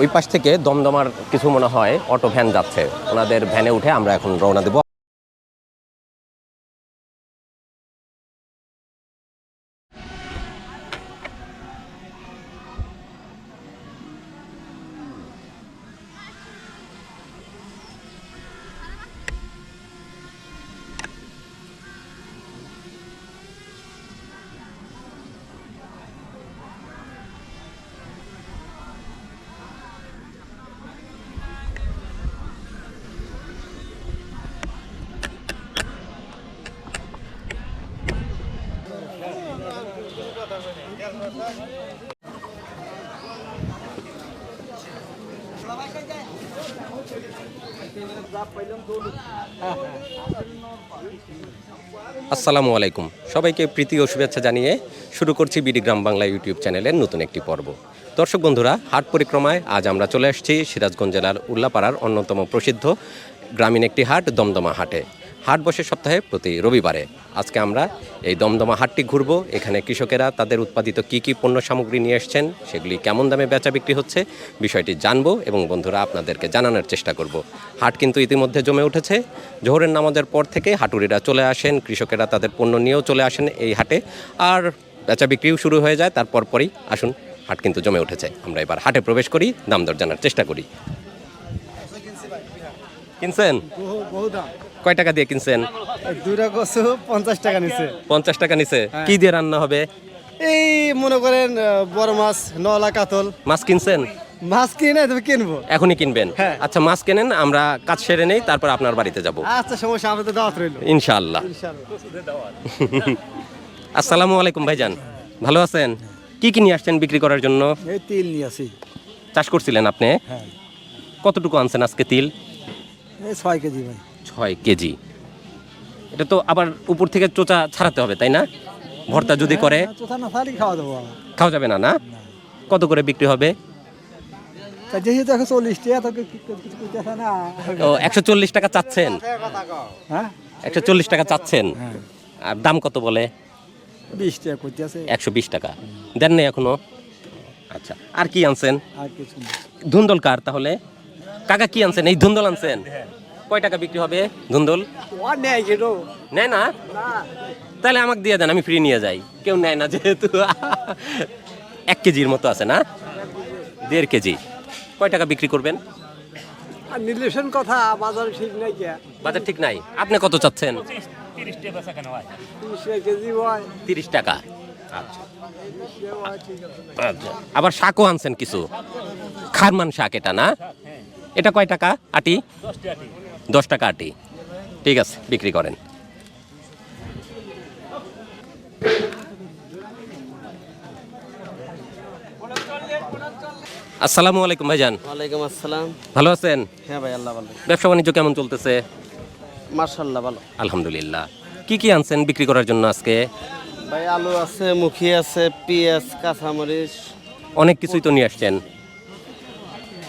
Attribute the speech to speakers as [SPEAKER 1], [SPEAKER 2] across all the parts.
[SPEAKER 1] ওই পাশ থেকে দমদমার কিছু মনে হয় অটো ভ্যান যাচ্ছে ওনাদের ভ্যানে উঠে আমরা এখন রওনা দেবো আসসালামু আলাইকুম সবাইকে প্রীতি ও শুভেচ্ছা জানিয়ে শুরু করছি বিডিগ্রাম বাংলা ইউটিউব চ্যানেলের নতুন একটি পর্ব দর্শক বন্ধুরা হাট পরিক্রমায় আজ আমরা চলে আসছি সিরাজগঞ্জ জেলার উল্লাপাড়ার অন্যতম প্রসিদ্ধ গ্রামীণ একটি হাট দমদমা হাটে হাট বসে সপ্তাহে প্রতি রবিবারে আজকে আমরা এই দমদমা হাটটি ঘুরব এখানে কৃষকেরা তাদের উৎপাদিত কি কি পণ্য সামগ্রী নিয়ে এসছেন সেগুলি কেমন দামে বেচা বিক্রি হচ্ছে বিষয়টি জানবো এবং বন্ধুরা আপনাদেরকে জানানোর চেষ্টা করব হাট কিন্তু ইতিমধ্যে জমে উঠেছে জোহরের নামাজের পর থেকে হাটুরিরা চলে আসেন কৃষকেরা তাদের পণ্য নিয়েও চলে আসেন এই হাটে আর বেচা বিক্রিও শুরু হয়ে যায় তারপর পরই আসুন হাট কিন্তু জমে উঠেছে আমরা এবার হাটে প্রবেশ করি দাম দর জানার চেষ্টা করি কিনছেন বহু দাম কয় টাকা দিয়ে কিনছেন
[SPEAKER 2] দুইটা কচু পঞ্চাশ টাকা নিছে
[SPEAKER 1] পঞ্চাশ টাকা নিছে হ্যাঁ। কি দিয়ে রান্না হবে
[SPEAKER 2] এই মনে করেন বড় মাছ নলা কাতল মাছ কিনছেন মাছ কিনে তুমি কিনবো
[SPEAKER 1] এখনই কিনবেন হ্যাঁ। আচ্ছা মাছ কেনেন আমরা কাজ সেরে নেই তারপর আপনার বাড়িতে যাব
[SPEAKER 2] আচ্ছা সমস্যা আমাদের দাওয়াত রইল
[SPEAKER 1] ইনশাআল্লাহ আসসালামু আলাইকুম ভাইজান ভালো আছেন কি কি নিয়ে আসছেন বিক্রি করার জন্য
[SPEAKER 2] এই তিল নিয়ে আসি
[SPEAKER 1] চাষ করছিলেন আপনি হ্যাঁ। কতটুকু আনছেন আজকে তিল ছয় কেজি ভাই হয় কেজি এটা তো আবার উপর থেকে চোচা ছাড়াতে হবে তাই না ভর্তা যদি হ্যাঁ, করে হ্যাঁ, খাওয়া যাবে না না কত করে বিক্রি হবে
[SPEAKER 2] ও একশো চল্লিশ টাকা চাচ্ছেন
[SPEAKER 1] হ্যাঁ? একশো চল্লিশ টাকা চাচ্ছেন আর দাম কত বলে একশো বিশ টাকা দেন নেই এখনো আচ্ছা আর কি আনছেন ধুন্দল কার তাহলে কাকা কি আনছেন এই ধুন্দল আনছেন কয় টাকা বিক্রি হবে ধুন্দল নেয় না তাহলে আমাকে দিয়ে দেন আমি ফ্রি নিয়ে যাই কেউ নেয় না যেহেতু এক কেজির মতো আছে না দেড় কেজি কয় টাকা বিক্রি করবেন
[SPEAKER 2] নিলেশন কথা বাজার
[SPEAKER 1] ঠিক নাই আপনি কত চাচ্ছেন তিরিশ টাকা আচ্ছা। আচ্ছা। আবার শাকও আনছেন কিছু খারমান শাক এটা না এটা কয় টাকা আটি দশ টাকা আটি ঠিক আছে বিক্রি করেন আসসালামু আলাইকুম ভাইজান
[SPEAKER 3] ওয়ালাইকুম আসসালাম ভালো আছেন হ্যাঁ ভাই আল্লাহ ভালো
[SPEAKER 1] ব্যবসা বাণিজ্য কেমন চলতেছে মার্শাল্লাহ ভালো আলহামদুলিল্লাহ কি কি আনছেন বিক্রি করার জন্য আজকে
[SPEAKER 3] ভাই আলু আছে মুখি আছে পেঁয়াজ কাঁচামরিচ
[SPEAKER 1] অনেক কিছুই তো নিয়ে আসছেন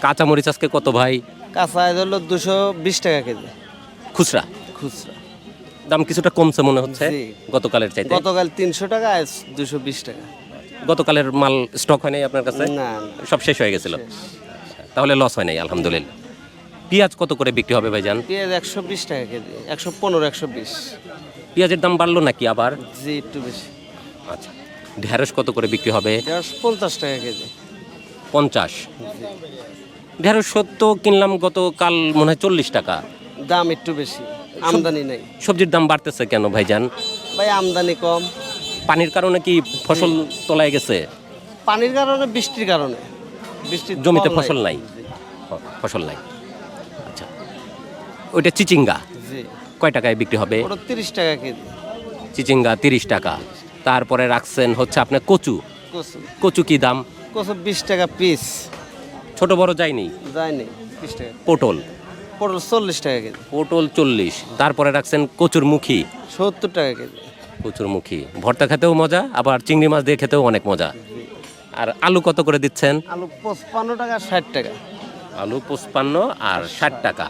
[SPEAKER 1] কাঁচামরিচ আজকে কত ভাই
[SPEAKER 3] কাঁচা ধরলো দুশো বিশ টাকা কেজি খুচরা খুচরা
[SPEAKER 1] দাম কিছুটা কমছে মনে হচ্ছে গতকালের চাইতে
[SPEAKER 3] গতকাল তিনশো টাকা আজ দুশো বিশ টাকা
[SPEAKER 1] গতকালের মাল স্টক হয়নি আপনার কাছে না সব শেষ হয়ে গেছিল তাহলে লস হয় নাই আলহামদুলিল্লাহ পেঁয়াজ কত করে বিক্রি হবে ভাই জান
[SPEAKER 3] পেঁয়াজ একশো বিশ টাকা কেজি একশো পনেরো একশো বিশ
[SPEAKER 1] পেঁয়াজের দাম বাড়লো নাকি আবার
[SPEAKER 3] জি একটু বেশি
[SPEAKER 1] আচ্ছা ঢ্যাঁড়স কত করে বিক্রি হবে
[SPEAKER 3] পঞ্চাশ টাকা কেজি
[SPEAKER 1] পঞ্চাশ ঢেঁড়স সত্য কিনলাম গতকাল মনে হয় চল্লিশ টাকা
[SPEAKER 3] দাম একটু বেশি আমদানি নেই
[SPEAKER 1] সবজির দাম বাড়তেছে কেন ভাইজান
[SPEAKER 3] ভাই আমদানি কম
[SPEAKER 1] পানির কারণে কি ফসল তোলায় গেছে
[SPEAKER 3] পানির কারণে বৃষ্টির কারণে
[SPEAKER 1] বৃষ্টির জমিতে ফসল নাই ফসল নাই আচ্ছা ওইটা চিচিঙ্গা কয় টাকায় বিক্রি হবে
[SPEAKER 3] তিরিশ টাকা কেজি
[SPEAKER 1] চিচিঙ্গা তিরিশ টাকা তারপরে রাখছেন হচ্ছে আপনার কচু কচু কচু কি দাম
[SPEAKER 3] কচু বিশ টাকা পিস
[SPEAKER 1] ছোট বড় যায়নি যায়নি পটল
[SPEAKER 3] পটল চল্লিশ টাকা কেজি
[SPEAKER 1] পটল চল্লিশ তারপরে রাখছেন কচুরমুখী
[SPEAKER 3] সত্তর টাকা কেজি
[SPEAKER 1] কচুরমুখী ভর্তা খেতেও মজা আবার চিংড়ি মাছ দিয়ে খেতেও অনেক মজা আর আলু কত করে দিচ্ছেন
[SPEAKER 3] আলু পঁচপান্ন টাকা ষাট টাকা
[SPEAKER 1] আলু পঁচপান্ন আর ষাট টাকা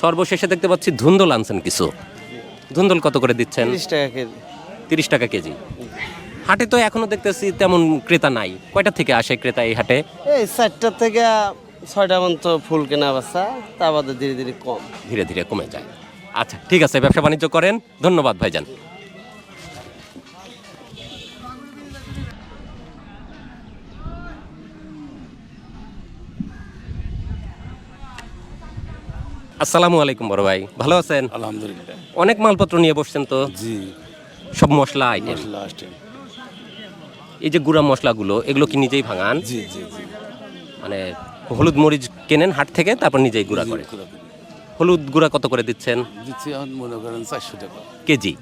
[SPEAKER 1] সর্বশেষে দেখতে পাচ্ছি ধুন্দল আনছেন কিছু ধুন্দল কত করে দিচ্ছেন তিরিশ টাকা কেজি তিরিশ টাকা কেজি হাটে তো এখনো দেখতেছি তেমন ক্রেতা নাই কয়টা থেকে আসে ক্রেতা এই হাটে
[SPEAKER 3] এই চারটা থেকে ছয়টা পর্যন্ত ফুল কেনা বাসা তা বাদে ধীরে ধীরে কম
[SPEAKER 1] ধীরে ধীরে কমে যায় আচ্ছা ঠিক আছে ব্যবসা বাণিজ্য করেন ধন্যবাদ ভাইজান আসসালামু আলাইকুম বড় ভাই ভালো আছেন আলহামদুলিল্লাহ অনেক মালপত্র নিয়ে বসছেন তো জি সব মশলা আইটেম মশলা আইটেম এই যে গুঁড়া মশলাগুলো এগুলো কি নিজেই ভাঙান জি জি জি মানে হলুদ মরিচ কেনেন হাট থেকে তারপর নিজেই গুঁড়া করে হলুদ গুঁড়া কত করে দিচ্ছেন চারশো টাকা কেজি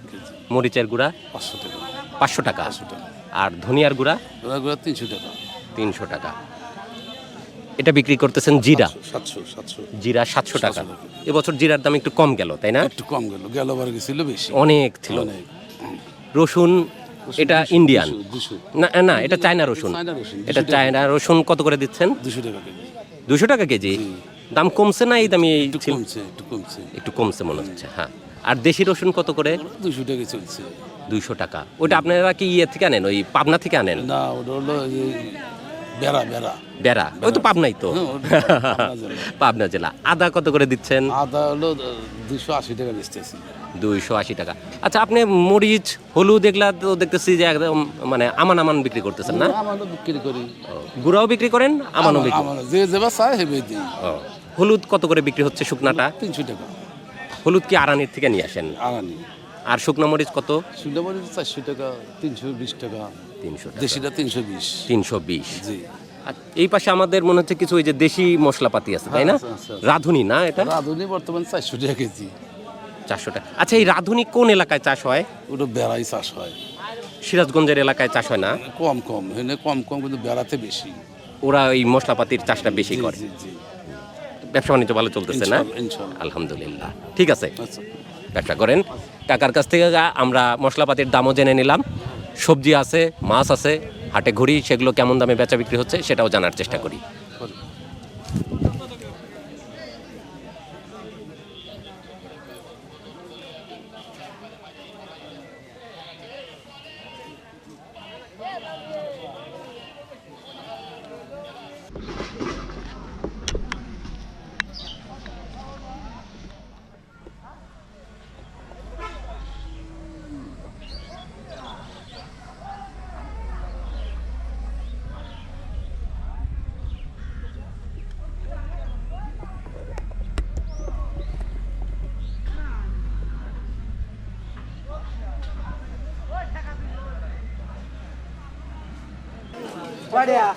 [SPEAKER 1] মরিচের গুঁড়া পাঁচশো টাকা পাঁচশো টাকা টাকা আর ধনিয়ার গুঁড়া
[SPEAKER 4] গুঁড়া তিনশো টাকা
[SPEAKER 1] তিনশো টাকা এটা বিক্রি করতেছেন জিরা
[SPEAKER 4] সাতশো সাতশো
[SPEAKER 1] জিরা সাতশো টাকা এবছর জিরার দাম একটু কম গেল তাই না
[SPEAKER 4] একটু কম গেল গেল বার গেছিল বেশি
[SPEAKER 1] অনেক ছিল রসুন এটা ইন্ডিয়ান না না এটা চায়না রসুন এটা চায়না রসুন কত করে দিচ্ছেন
[SPEAKER 4] দুশো টাকা কেজি
[SPEAKER 1] দুশো টাকা কেজি দাম কমছে না এই দামি একটু কমছে মনে হচ্ছে হ্যাঁ আর দেশি রসুন কত করে
[SPEAKER 4] দুশো টাকা চলছে
[SPEAKER 1] দুশো টাকা ওইটা আপনারা কি ইয়ে থেকে আনেন ওই পাবনা থেকে আনেন
[SPEAKER 4] না ওটা হলো বেড়া বেড়া
[SPEAKER 1] বেড়া ওই তো পাবনাই তো হ্যাঁ, পাবনা জেলা আদা কত করে দিচ্ছেন
[SPEAKER 4] আদা হলো দুশো আশি টাকা দিচ্ছে
[SPEAKER 1] দুইশো আশি টাকা আচ্ছা আপনি মরিচ হলুদ এগুলা তো দেখতেছি যে একদম মানে আমান আমান বিক্রি করতেছেন না
[SPEAKER 4] আমারও বিক্রি করি
[SPEAKER 1] গুঁড়াও বিক্রি করেন আমানও বিক্রি
[SPEAKER 4] যে যেবা চায় হেবে দিই
[SPEAKER 1] হলুদ কত করে বিক্রি হচ্ছে শুকনাটা তিনশো টাকা হলুদ কি আরানির থেকে নিয়ে আসেন আরানি আর শুকনো মরিচ কত
[SPEAKER 4] শুকনো মরিচ চারশো টাকা তিনশো বিশ টাকা
[SPEAKER 1] তিনশো দেশিটা তিনশো বিশ তিনশো বিশ জি এই পাশে আমাদের মনে হচ্ছে কিছু ওই যে দেশি মশলাপাতি আছে তাই না হ্যাঁ, রাধুনি না এটা
[SPEAKER 4] রাধুনি বর্তমান চারশো টাকা কেজি
[SPEAKER 1] চারশো টাকা আচ্ছা এই রাধুনি কোন এলাকায় চাষ হয়
[SPEAKER 4] ওটা বেড়াই চাষ হয়
[SPEAKER 1] সিরাজগঞ্জের এলাকায় চাষ হয় না
[SPEAKER 4] কম কম কম কম কিন্তু বেড়াতে বেশি
[SPEAKER 1] ওরা এই মশলাপাতির চাষটা বেশি করে ব্যবসা বাণিজ্য ভালো চলতেছে না আলহামদুলিল্লাহ ঠিক আছে আচ্ছা। ব্যবসা করেন কাকার কাছ থেকে আমরা মশলাপাতির দামও জেনে নিলাম সবজি আছে মাছ আছে হাটে ঘুরি সেগুলো কেমন দামে বেচা বিক্রি হচ্ছে সেটাও জানার চেষ্টা করি Olha.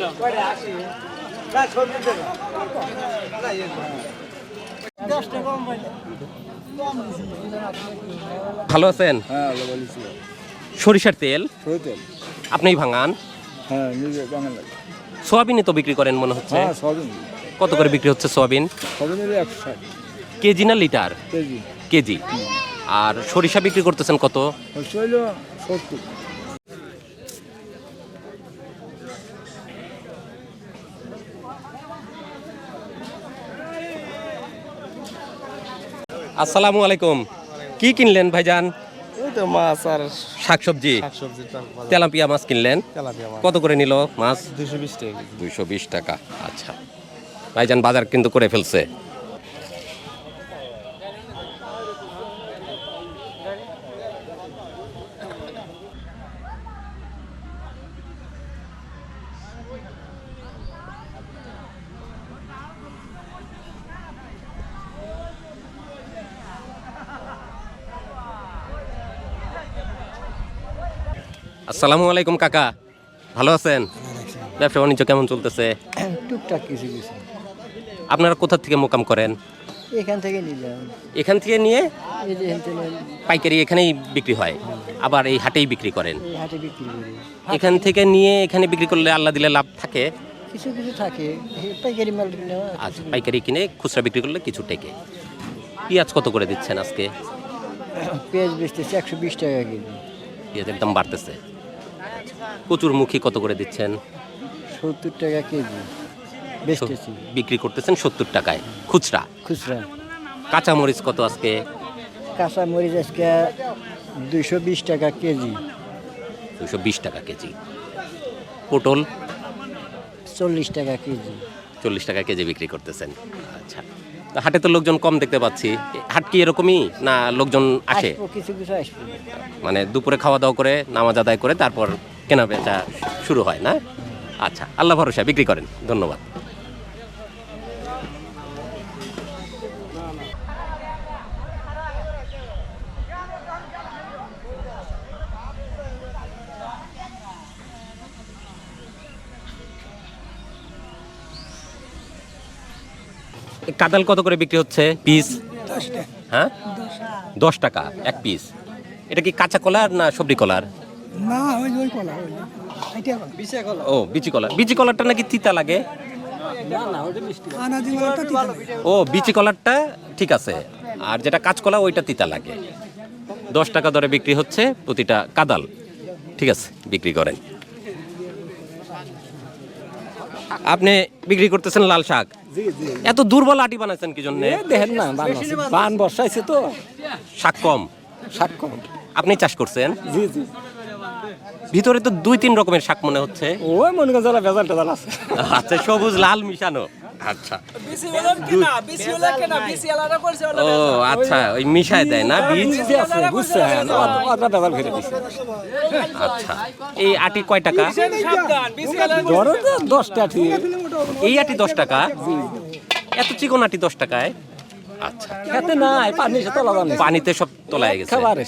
[SPEAKER 1] ভালো আছেন হ্যাঁ, সরিষার তেল আপনি ভাঙান হ্যাঁ, সোয়াবিনই তো বিক্রি করেন মনে হচ্ছে হ্যাঁ, কত করে বিক্রি হচ্ছে সোয়াবিন কেজি না লিটার কেজি আর সরিষা বিক্রি করতেছেন কত আসসালামু আলাইকুম কি কিনলেন ভাইজান মাছ আর শাকসবজি তেলাপিয়া মাছ কিনলেন কত করে নিল মাছ বিশ টাকা বিশ টাকা আচ্ছা ভাইজান বাজার কিন্তু করে ফেলছে আসসালামু আলাইকুম কাকা ভালো আছেন ব্যবসা বাণিজ্য কেমন চলতেছে
[SPEAKER 5] টুকটাক কিছু কিছু
[SPEAKER 1] আপনারা কোথা থেকে মোকাম করেন
[SPEAKER 5] এখান থেকে নিলাম
[SPEAKER 1] এখান থেকে নিয়ে পাইকারি এখানেই বিক্রি হয় আবার এই হাটেই বিক্রি করেন হাটে বিক্রি এখান থেকে নিয়ে এখানে বিক্রি করলে আল্লাহ দিলে লাভ থাকে
[SPEAKER 5] কিছু কিছু থাকে পাইকারি মাল
[SPEAKER 1] আচ্ছা পাইকারি কিনে খুচরা বিক্রি করলে কিছু টেকে পেঁয়াজ কত করে দিচ্ছেন আজকে
[SPEAKER 5] পেঁয়াজ বেচতেছে একশো বিশ টাকা কেজি
[SPEAKER 1] পেঁয়াজের দাম বাড়তেছে মুখি কত করে দিচ্ছেন
[SPEAKER 5] সত্তর টাকা কেজি
[SPEAKER 1] বিক্রি করতেছেন সত্তর টাকায় খুচরা খুচরা কাঁচামরিচ কত আজকে
[SPEAKER 5] কাঁচামরিচ আজকে দুইশো বিশ টাকা কেজি
[SPEAKER 1] দুশো বিশ টাকা কেজি পটল
[SPEAKER 5] চল্লিশ টাকা কেজি
[SPEAKER 1] চল্লিশ টাকা কেজি বিক্রি করতেছেন আচ্ছা হাটে তো লোকজন কম দেখতে পাচ্ছি হাট কি এরকমই না লোকজন আসে মানে দুপুরে খাওয়া দাওয়া করে নামাজ আদায় করে তারপর কেনা বেচা শুরু হয় না আচ্ছা আল্লাহ ভরসা বিক্রি করেন ধন্যবাদ কাদাল কত করে বিক্রি হচ্ছে পিস হ্যাঁ দশ টাকা এক পিস এটা কি কাঁচা কলার না সবজি কলার
[SPEAKER 5] বিচি
[SPEAKER 1] ও বিচি কলা বিচি কলাটা নাকি তিতা লাগে ও বিচি কলারটা ঠিক আছে আর যেটা কাঁচকলা ওইটা তিতা লাগে দশ টাকা দরে বিক্রি হচ্ছে প্রতিটা কাদাল ঠিক আছে বিক্রি করেন আপনি বিক্রি করতেছেন লাল শাক এত দুর্বল আটি বানাইছেন কি জন্য
[SPEAKER 5] দেখেন না বান বসাইছে তো
[SPEAKER 1] শাক কম শাক কম আপনি চাষ করছেন জি জি ভিতরে তো দুই তিন রকমের শাক মনে হচ্ছে
[SPEAKER 5] ওই মনে করেন যারা ভেজাল টেজাল আছে
[SPEAKER 1] আচ্ছা সবুজ লাল মিশানো আচ্ছা ও আচ্ছা ওই মিশায় দেয় না বীজ
[SPEAKER 5] আছে বুঝছে হ্যাঁ দিছে
[SPEAKER 1] আচ্ছা এই আটি কয় টাকা
[SPEAKER 5] ধরো তো দশ আটি
[SPEAKER 1] এই আটি দশ টাকা এত চিকন আটি দশ টাকায় আচ্ছা খেতে নাই পানিতে সব তলায় গেছে খাবারে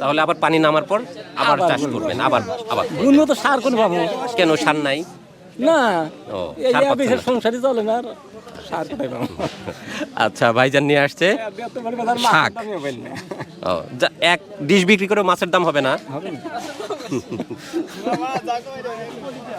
[SPEAKER 1] তাহলে আবার পানি নামার পর আবার চাষ আবার
[SPEAKER 5] আবার উন্নত সার কোন পাবো
[SPEAKER 1] কেন সার নাই
[SPEAKER 5] না এই সংসারই চলে না সার
[SPEAKER 1] আচ্ছা ভাইজান নিয়ে আসছে হ্যাঁ, ও এক ডিশ বিক্রি করে মাছের দাম হবে না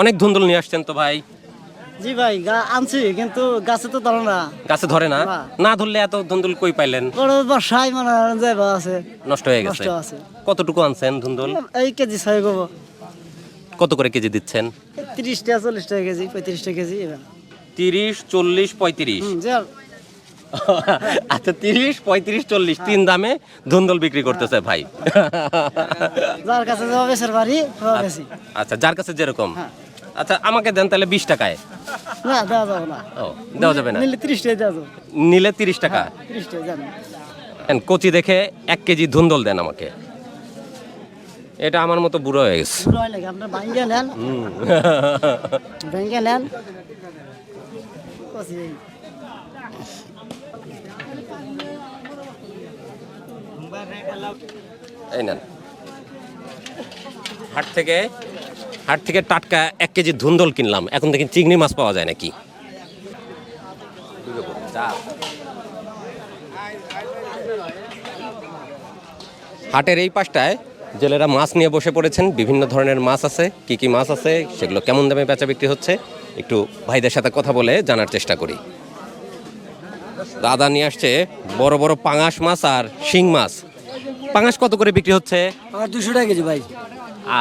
[SPEAKER 1] অনেক ধুন্দুল নিয়ে আসছেন তো ভাই
[SPEAKER 6] জি ভাই আনছি কিন্তু গাছে তো ধরে না
[SPEAKER 1] গাছে ধরে না না ধরলে এত ধুন্দুল কই পাইলেন
[SPEAKER 6] বর্ষায় মানে যাইবা আছে
[SPEAKER 1] নষ্ট হয়ে গেছে কতটুকু আনছেন ধুন্দুল
[SPEAKER 6] এই কেজি ছয় গো
[SPEAKER 1] কত করে কেজি দিচ্ছেন
[SPEAKER 6] তিরিশ টাকা চল্লিশ টাকা কেজি পঁয়ত্রিশ টাকা কেজি
[SPEAKER 1] তিরিশ চল্লিশ পঁয়ত্রিশ আচ্ছা তিরিশ পঁয়ত্রিশ চল্লিশ তিন দামে ধুন্দল বিক্রি করতেছে ভাই
[SPEAKER 6] যার কাছে আচ্ছা, আচ্ছা যার কাছে যেরকম হ্যাঁ।
[SPEAKER 1] আচ্ছা আমাকে দেন তাহলে বিশ টাকায়
[SPEAKER 6] না দেওয়া যাবে না
[SPEAKER 1] ও দেওয়া যাবে না
[SPEAKER 6] নিলে ত্রিশ টাকা
[SPEAKER 1] নিলে তিরিশ টাকা হ্যাঁ, টাকা কচি দেখে এক কেজি ধুন্দল দেন আমাকে এটা আমার মতো বুড়ো হয়ে গেছে এই নেন হাট থেকে হাট থেকে টাটকা এক কেজি ধুন্দল কিনলাম এখন দেখি চিংড়ি মাছ পাওয়া যায় নাকি হাটের এই পাশটায় জেলেরা মাছ নিয়ে বসে পড়েছেন বিভিন্ন ধরনের মাছ আছে কি কি মাছ আছে সেগুলো কেমন দামে বেচা বিক্রি হচ্ছে একটু ভাইদের সাথে কথা বলে জানার চেষ্টা করি দাদা নিয়ে আসছে বড় বড় পাঙাশ মাছ আর শিং মাছ পাঙাশ কত করে বিক্রি হচ্ছে
[SPEAKER 6] দুশো টাকা কেজি ভাই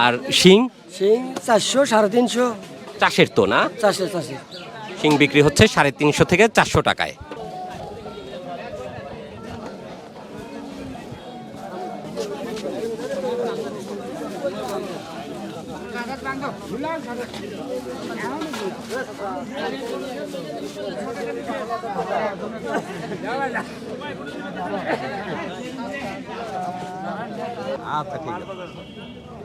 [SPEAKER 6] আর শিং শিং চারশো সাড়ে তিনশো চাষের তো না চাষের চাষে
[SPEAKER 1] শিং বিক্রি হচ্ছে সাড়ে তিনশো থেকে চারশো টাকায় আচ্ছা ঠিক আছে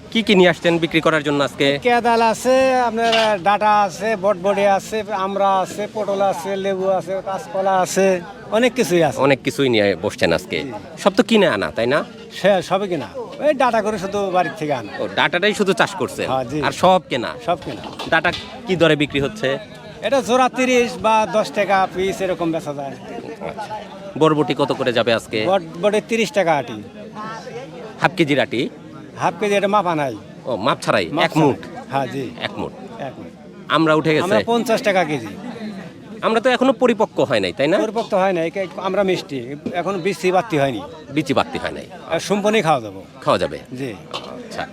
[SPEAKER 1] কি কি নিয়ে আসছেন বিক্রি করার জন্য আজকে
[SPEAKER 7] কেদাল আছে আপনার ডাটা আছে বটবটি আছে আমরা আছে পটল আছে লেবু আছে কাঁচকলা আছে অনেক কিছুই আছে
[SPEAKER 1] অনেক কিছুই নিয়ে বসছেন আজকে সব তো কিনে আনা তাই না
[SPEAKER 7] সে সবই কিনা ওই ডাটা করে শুধু বাড়ির থেকে আনা
[SPEAKER 1] ও ডাটাটাই শুধু চাষ করছে হ্যাঁ, আর সব কেনা সব কেনা ডাটা কি দরে বিক্রি হচ্ছে
[SPEAKER 7] এটা জোড়া তিরিশ বা দশ টাকা পিস এরকম বেচা যায়
[SPEAKER 1] বরবটি কত করে যাবে আজকে
[SPEAKER 7] বরবটি তিরিশ টাকা আটি
[SPEAKER 1] হাফ কেজির আটি
[SPEAKER 7] হাফ কেজি এটা মাপা নাই
[SPEAKER 1] ও মাপ ছাড়াই এক মুঠ হ্যাঁ জি এক মুঠ এক মুঠ আমরা উঠে গেছে আমরা
[SPEAKER 7] পঞ্চাশ টাকা কেজি
[SPEAKER 1] আমরা তো এখনো পরিপক্ক হয় নাই তাই না
[SPEAKER 7] পরিপক্ক হয় নাই আমরা মিষ্টি এখনো বিচি বাতি হয়নি
[SPEAKER 1] বিচি বাতি হয় নাই
[SPEAKER 7] সম্পূর্ণই খাওয়া যাবে খাওয়া যাবে জি
[SPEAKER 1] আচ্ছা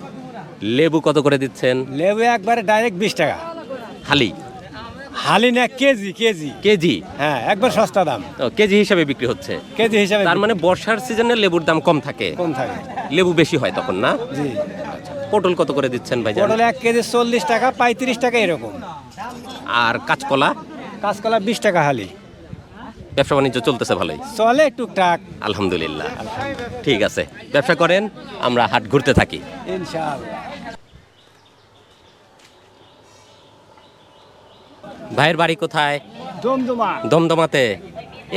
[SPEAKER 1] লেবু কত করে দিচ্ছেন
[SPEAKER 7] লেবু একবারে ডাইরেক্ট বিশ টাকা হালি হালি না কেজি কেজি কেজি হ্যাঁ একবার সস্তা দাম
[SPEAKER 1] তো কেজি হিসাবে বিক্রি হচ্ছে কেজি হিসাবে তার মানে বর্ষার সিজনে লেবুর দাম কম থাকে কম থাকে লেবু বেশি হয় তখন না জি আচ্ছা, আচ্ছা। পটল কত করে দিচ্ছেন ভাই
[SPEAKER 7] পটল এক কেজি চল্লিশ টাকা পঁয়ত্রিশ টাকা এরকম
[SPEAKER 1] আর কাঁচকলা
[SPEAKER 7] কাঁচকলা বিশ টাকা হালি
[SPEAKER 1] ব্যবসা বাণিজ্য চলতেছে ভালোই
[SPEAKER 7] চলে টুকটাক
[SPEAKER 1] আলহামদুলিল্লাহ ঠিক আছে ব্যবসা করেন আমরা হাট ঘুরতে থাকি
[SPEAKER 7] ইনশাআল্লাহ
[SPEAKER 1] ভাইয়ের বাড়ি কোথায় দমদমা দমদমাতে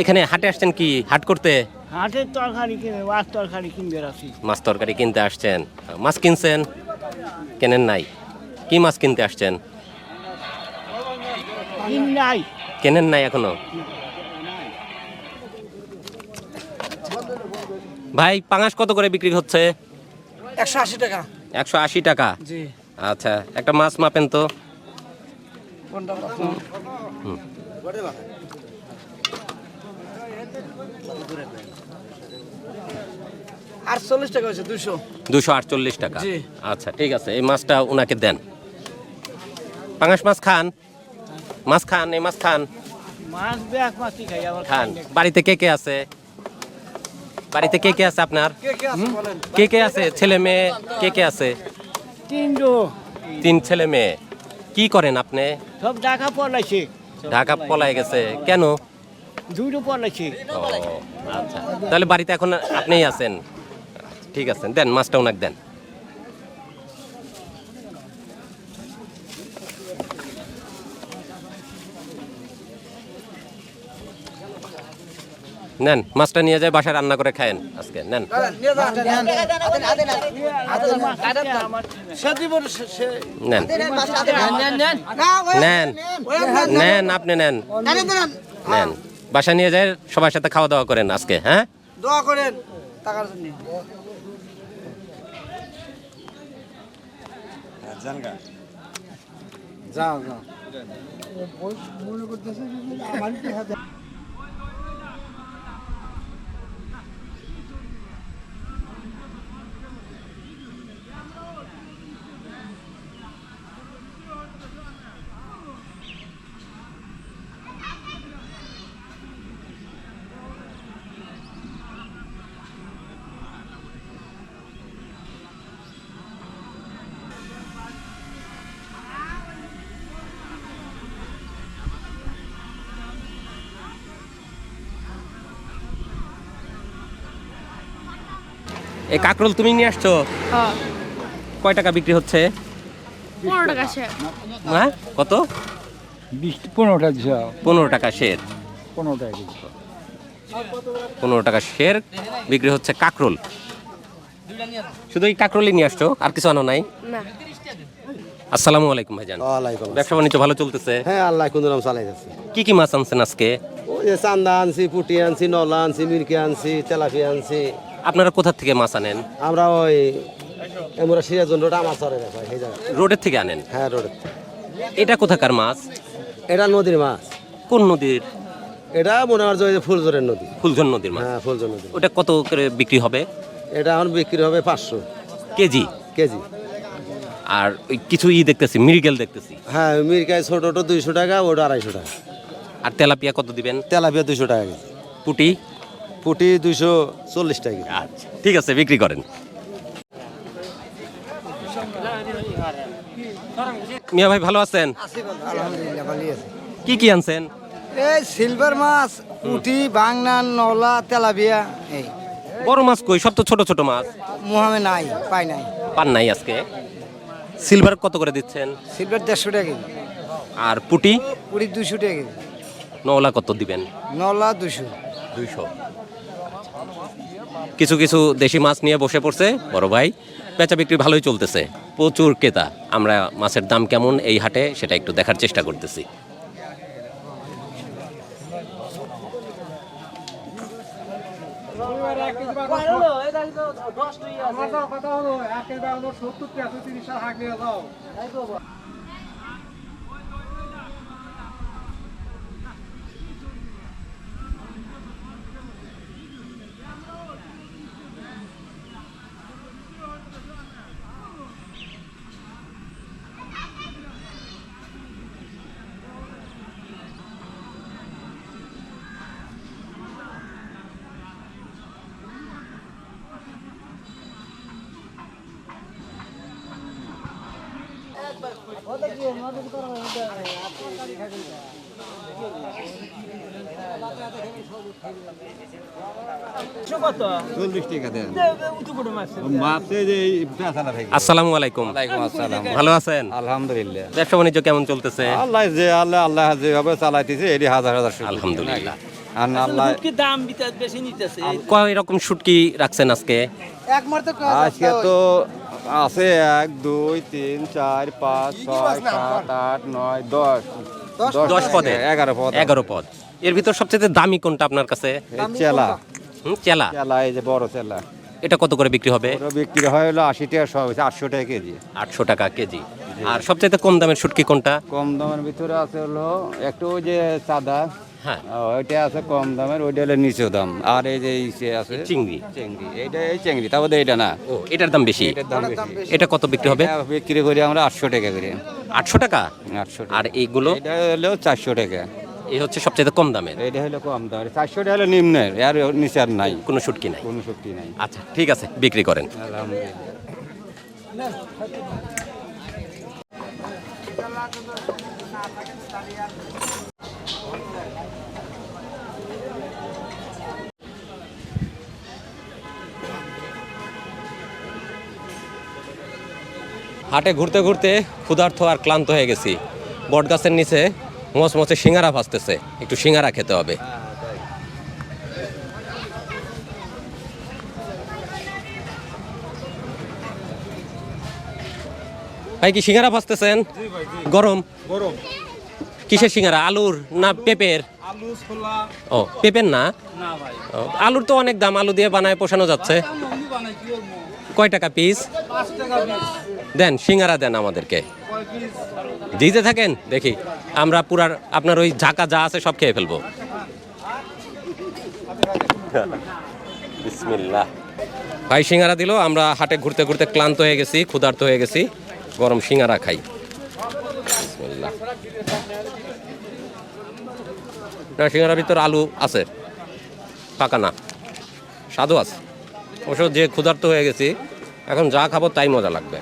[SPEAKER 1] এখানে হাটে আসছেন কি হাট করতে
[SPEAKER 6] হাটের তরকারি কিনে মাছ তরকারি কিনতে আসি
[SPEAKER 1] মাছ তরকারি কিনতে আসছেন মাছ কিনছেন কেনেন নাই কি মাছ কিনতে আসছেন কেনেন নাই এখনো ভাই পাঙাশ কত করে বিক্রি হচ্ছে একশো আশি টাকা একশো আশি টাকা আচ্ছা একটা মাছ মাপেন তো
[SPEAKER 7] আটচল্লিশ টাকা
[SPEAKER 1] আচ্ছা ঠিক আছে এই মাছটা উনাকে দেন পাঙাশ মাছ খান মাছ খান এই মাছ খান খান বাড়িতে কে কে আছে বাড়িতে কে কে আছে আপনার কে কে আছে ছেলে মেয়ে কে কে আছে তিন ছেলে মেয়ে কি করেন আপনি
[SPEAKER 7] সব ঢাকা পলাইছে
[SPEAKER 1] ঢাকা পলাই গেছে কেন
[SPEAKER 7] দুটো পলাইছে
[SPEAKER 1] আচ্ছা তাহলে বাড়িতে এখন আপনিই আছেন ঠিক আছে দেন মাছটা ওনাকে দেন নেন মাছটা নিয়ে যায় বাসায় রান্না করে খায়েন আজকে নেন নেন নেন আপনি নেন নেন বাসা নিয়ে যায় সবার সাথে খাওয়া দাওয়া করেন আজকে
[SPEAKER 7] হ্যাঁ দোয়া করেন টাকার জন্য যাও যাও মনে করতেছে আমার কি হাতে
[SPEAKER 1] এই কাকরোল তুমি নিয়ে আসছো হ্যাঁ। কয় টাকা বিক্রি হচ্ছে
[SPEAKER 8] হ্যাঁ কত বিশ পনেরো টাকা শের
[SPEAKER 1] পনেরো টাকা শের পনেরো টাকা পনেরো টাকা শের বিক্রি হচ্ছে কাকরোল শুধু এই কাকরোলই নিয়ে আসছো আর কিছু আনো নাই আসসালামু আলাইকুম ভাইজান ওয়ালাইকুম ব্যবসা বাণিজ্য ভালো চলতেছে
[SPEAKER 7] হ্যাঁ আল্লাহ কুন্দরাম চালাই যাচ্ছে
[SPEAKER 1] কি কি মাছ আনছেন আজকে
[SPEAKER 7] ওই যে চান্দা আনছি পুটি আনছি নলা আনছি মিরকি আনছি তেলাপি আনছি
[SPEAKER 1] আপনারা কোথা থেকে মাছ আনেন
[SPEAKER 7] আমরা ওই আমরা সিরাজন রোড আমার
[SPEAKER 1] জায়গা রোডের থেকে আনেন হ্যাঁ রোডের এটা কোথাকার মাছ
[SPEAKER 7] এটা নদীর মাছ কোন নদীর এটা মনে হয় যে ফুলঝরের নদী
[SPEAKER 1] ফুলঝড় নদীর মাছ হ্যাঁ ফুলঝড় নদী ওটা কত করে বিক্রি হবে
[SPEAKER 7] এটা এখন বিক্রি হবে পাঁচশো কেজি কেজি
[SPEAKER 1] আর ওই কিছু ই দেখতেছি মিরিকেল দেখতেছি
[SPEAKER 7] হ্যাঁ মিরিকায় ছোট ওটা দুইশো টাকা ওটা আড়াইশো টাকা
[SPEAKER 1] আর তেলাপিয়া কত দিবেন
[SPEAKER 7] তেলাপিয়া দুইশো টাকা কেজি পুটি পুটি দুইশো চল্লিশ টাকা
[SPEAKER 1] আচ্ছা ঠিক আছে বিক্রি করেন মিয়া ভাই ভালো আছেন কি কি আনছেন
[SPEAKER 9] এই সিলভার মাছ পুঁটি বাংনা নলা তেলাপিয়া
[SPEAKER 1] এই বড় মাছ কই সব তো ছোট ছোট মাছ
[SPEAKER 9] মোহামে নাই পাই নাই
[SPEAKER 1] পান নাই আজকে সিলভার কত করে দিচ্ছেন
[SPEAKER 9] সিলভার দেড়শো টাকা কেজি আর পুটি পুটি দুশো টাকা কেজি
[SPEAKER 1] নলা কত দিবেন
[SPEAKER 9] নলা দুশো
[SPEAKER 1] দুইশো কিছু কিছু দেশি মাছ নিয়ে বসে পড়ছে বড় ভাই বেচা বিক্রি ভালোই চলতেছে প্রচুর ক্রেতা আমরা মাছের দাম কেমন এই হাটে সেটা একটু দেখার চেষ্টা করতেছি কথা হলো আসসালামু আলাইকুম ভালো আছেন
[SPEAKER 4] আলহামদুলিল্লাহ
[SPEAKER 1] ব্যবসা বাণিজ্য কেমন চলতেছে
[SPEAKER 4] আল্লাহ আল্লাহ আল্লাহ যেভাবে চালাইতেছে হাজার হাজার
[SPEAKER 1] আলহামদুলিল্লাহ কয় রকম শুটকি রাখছেন আজকে
[SPEAKER 4] আজকে তো আছে এক দুই তিন চার পাঁচ ছয় সাত আট নয় দশ
[SPEAKER 1] দশ পদে এগারো পদ এগারো পদ এর ভিতর সবচেয়ে দামি কোনটা আপনার কাছে চেলা হুম চেলা
[SPEAKER 4] চেলা এই যে বড় চেলা
[SPEAKER 1] এটা কত করে বিক্রি হবে
[SPEAKER 4] বিক্রি হয় হলো আশি টাকা সব আটশো টাকা কেজি
[SPEAKER 1] আটশো টাকা কেজি আর সবচেয়ে কম দামের শুটকি কোনটা
[SPEAKER 4] কম দামের ভিতরে আছে হলো একটু যে সাদা হ্যাঁ ওইটা আছে কম দামের ওইটা হলে নিচু দাম আর এই যে ইসে আছে চিংড়ি চিংড়ি এইটা এই চিংড়ি তারপরে এটা না
[SPEAKER 1] ও এটার দাম বেশি এটার দাম বেশি এটা কত বিক্রি হবে
[SPEAKER 4] বিক্রি করি আমরা আটশো টাকা করি
[SPEAKER 1] আটশো টাকা আটশো আর এইগুলো
[SPEAKER 4] এটা হলো চারশো টাকা
[SPEAKER 1] এই হচ্ছে সবচেয়ে কম দামের
[SPEAKER 4] এটা হলো কম দামের চারশো টাকা হলো নিম্নের আর নিচে আর নাই কোনো শুটকি নাই কোনো শুটকি নাই
[SPEAKER 1] আচ্ছা ঠিক আছে বিক্রি করেন আলহামদুলিল্লাহ হাটে ঘুরতে ঘুরতে ক্ষুধার্থ আর ক্লান্ত হয়ে গেছি বটগাছের নিচে মচ মচে সিঙ্গারা ভাসতেছে একটু সিঙ্গারা খেতে হবে ভাই কি সিঙ্গারা ভাজতেছেন গরম গরম কিসের সিঙ্গারা আলুর না পেঁপের ও পেঁপের না আলুর তো অনেক দাম আলু দিয়ে বানায় পোষানো যাচ্ছে কয় টাকা পিস দেন সিঙ্গারা দেন আমাদেরকে দিতে থাকেন দেখি আমরা পুরার আপনার ওই ঝাঁকা যা আছে সব খেয়ে ফেলবো বিসমিল্লাহ ভাই সিঙ্গারা দিল আমরা হাটে ঘুরতে ঘুরতে ক্লান্ত হয়ে গেছি ক্ষুধার্ত হয়ে গেছি গরম সিঙ্গারা খাই না সিঙ্গারার ভিতর আলু আছে পাকা না স্বাদও আছে অবশ্য যে ক্ষুধার্ত হয়ে গেছি এখন যা খাবো তাই মজা লাগবে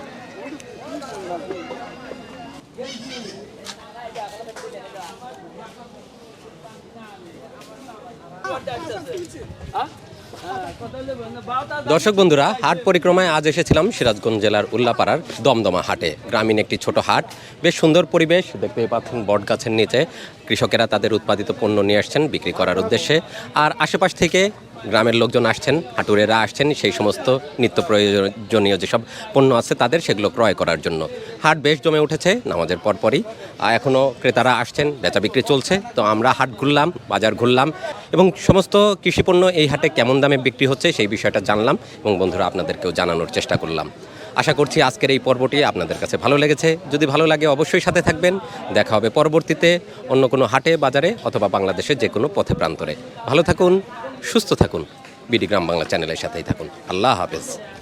[SPEAKER 1] দর্শক বন্ধুরা হাট পরিক্রমায় আজ এসেছিলাম সিরাজগঞ্জ জেলার উল্লাপাড়ার দমদমা হাটে গ্রামীণ একটি ছোট হাট বেশ সুন্দর পরিবেশ দেখতেই পাচ্ছেন বট গাছের নিচে কৃষকেরা তাদের উৎপাদিত পণ্য নিয়ে আসছেন বিক্রি করার উদ্দেশ্যে আর আশেপাশ থেকে গ্রামের লোকজন আসছেন হাটুরেরা আসছেন সেই সমস্ত নিত্য প্রয়োজনীয় যেসব পণ্য আছে তাদের সেগুলো ক্রয় করার জন্য হাট বেশ জমে উঠেছে নামাজের পরপরই এখনও ক্রেতারা আসছেন বেচা বিক্রি চলছে তো আমরা হাট ঘুরলাম বাজার ঘুরলাম এবং সমস্ত কৃষিপণ্য এই হাটে কেমন দামে বিক্রি হচ্ছে সেই বিষয়টা জানলাম এবং বন্ধুরা আপনাদেরকেও জানানোর চেষ্টা করলাম আশা করছি আজকের এই পর্বটি আপনাদের কাছে ভালো লেগেছে যদি ভালো লাগে অবশ্যই সাথে থাকবেন দেখা হবে পরবর্তীতে অন্য কোনো হাটে বাজারে অথবা বাংলাদেশের যে কোনো পথে প্রান্তরে ভালো থাকুন সুস্থ থাকুন বিডি গ্রাম বাংলা চ্যানেলের সাথেই থাকুন আল্লাহ হাফেজ